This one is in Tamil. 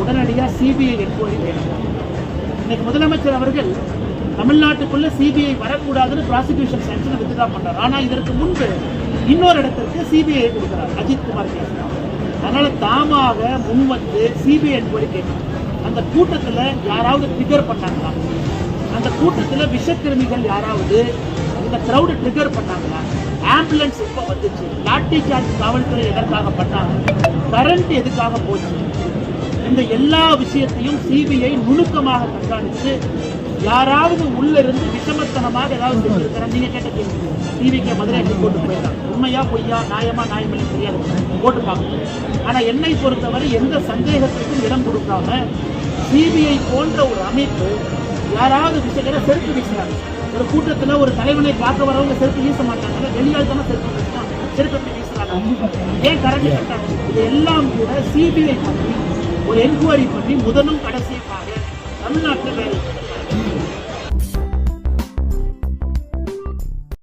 உடனடியாக சிபிஐ என்கொயரி வேணும் இன்னைக்கு முதலமைச்சர் அவர்கள் தமிழ்நாட்டுக்குள்ள சிபிஐ வரக்கூடாதுன்னு ப்ராசிக்யூஷன் சென்ஷனை வித்ட்ரா பண்றாரு. ஆனால் இதற்கு முன்பு இன்னொரு இடத்திற்கு சிபிஐ கொடுக்குறார். அஜித் குமார் கேஸ் அதனால தாமாக முன் வந்து சிபிஐ என்கொயரி கேட்கணும். அந்த கூட்டத்தில் யாராவது ட்ரிகர் பண்ணாங்களா? அந்த கூட்டத்தில் விஷக்கிருமிகள் யாராவது இந்த க்ரௌடு ட்ரிகர் பண்ணாங்களா? ஆம்புலன்ஸ் எப்போ வந்துச்சு. லாட்டி சார்ஜ் காவல்துறை எதற்காக பண்ணாங்க? கரண்ட் எதுக்காக போச்சு? இந்த எல்லா விஷயத்தையும் சிபிஐ நுணுக்கமாக கண்காணித்து யாராவது உள்ள இருந்து விஷமத்தனமாக ஏதாவது செஞ்சிருக்கிறா நீங்க கேட்ட கேள்வி. டிவிக்கு மதுரைக்கு போட்டு போயிருக்காங்க உண்மையா பொய்யா நியாயமா நியாயமில்லை தெரியாது. போட்டு பார்க்கணும். ஆனா என்னை பொறுத்தவரை எந்த சந்தேகத்துக்கும் இடம் கொடுக்காம சிபிஐ போன்ற ஒரு அமைப்பு யாராவது விஷயங்களை செருப்பு வீசுறாங்க. ஒரு கூட்டத்துல ஒரு தலைவனை பார்க்க வரவங்க செருப்பு வீச மாட்டாங்க. வெளியால் தானே செருப்பு வீசுறாங்க செருப்பு வீசுறாங்க? ஏன் கரண்ட் கட்டாங்க இது எல்லாம் கூட சிபிஐ பண்ணி ஒரு என்கொயரி பண்ணி முதலும் கடைசியுமாக தமிழ்நாட்டில்